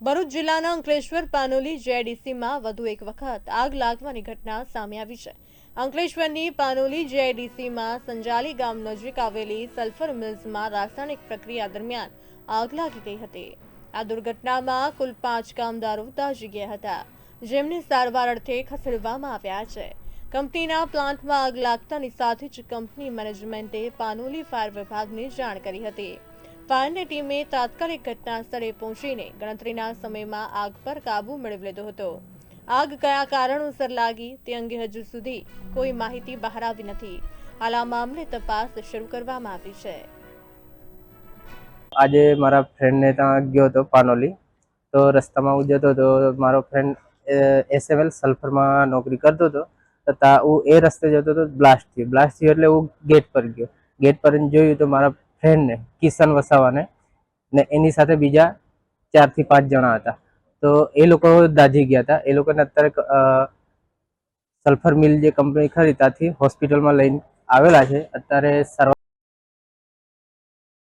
ભરૂચ જિલ્લાના અંકલેશ્વર પાનોલી જેઆઈડીસીમાં વધુ એક વખત આગ લાગવાની ઘટના સામે આવી છે. અંકલેશ્વરની પાનોલી જેઆઈડીસીમાં સંજાલી ગામ નજીક આવેલી સલ્ફર મિલ્સમાં રાસાયણિક પ્રક્રિયા દરમિયાન આગ લાગી ગઈ હતી. આ દુર્ઘટનામાં કુલ પાંચ કામદારો તાજી ગયા હતા, જેમને સારવાર અર્થે ખસેડવામાં આવ્યા છે. કંપનીના પ્લાન્ટમાં આગ લાગતાની સાથે જ કંપની મેનેજમેન્ટે પાનોલી ફાયર વિભાગને જાણ કરી હતી. ફાયરની ટીમે તાત્કાલિક ઘટના સ્થળે પહોંચીને ગણતરીના સમયમાં આગ પર કાબુ મેળવી લીધો હતો. આગ કયા કારણોસર લાગી તે અંગે હજુ સુધી કોઈ માહિતી બહાર આવી નથી. હાલ આ મામલે તપાસ શરૂ કરવામાં આવી છે. આજે મારા ફ્રેન્ડને ત્યાં ગયો હતો પાનોલી. તો રસ્તામાં હું જતો હતો મારો ફ્રેન્ડ એસએમએલ સલ્ફરમાં નોકરી કરતો હતો. તો તા હું એ રસ્તે જતો હતો બ્લાસ્ટ થયો. બ્લાસ્ટ થયો એટલે હું ગેટ પર ગયો. ગેટ પર જોયું તો મારા ફ્રેન્ડને કિશન વસાવાને ને એની સાથે બીજા ચારથી પાંચ જણા હતા. તો એ લોકો દાઝી ગયા હતા. એ લોકોને અત્યારે સલ્ફર મિલ જે કંપની ખરી, ત્યાંથી હોસ્પિટલમાં લઈને આવેલા છે. અત્યારે સારવાર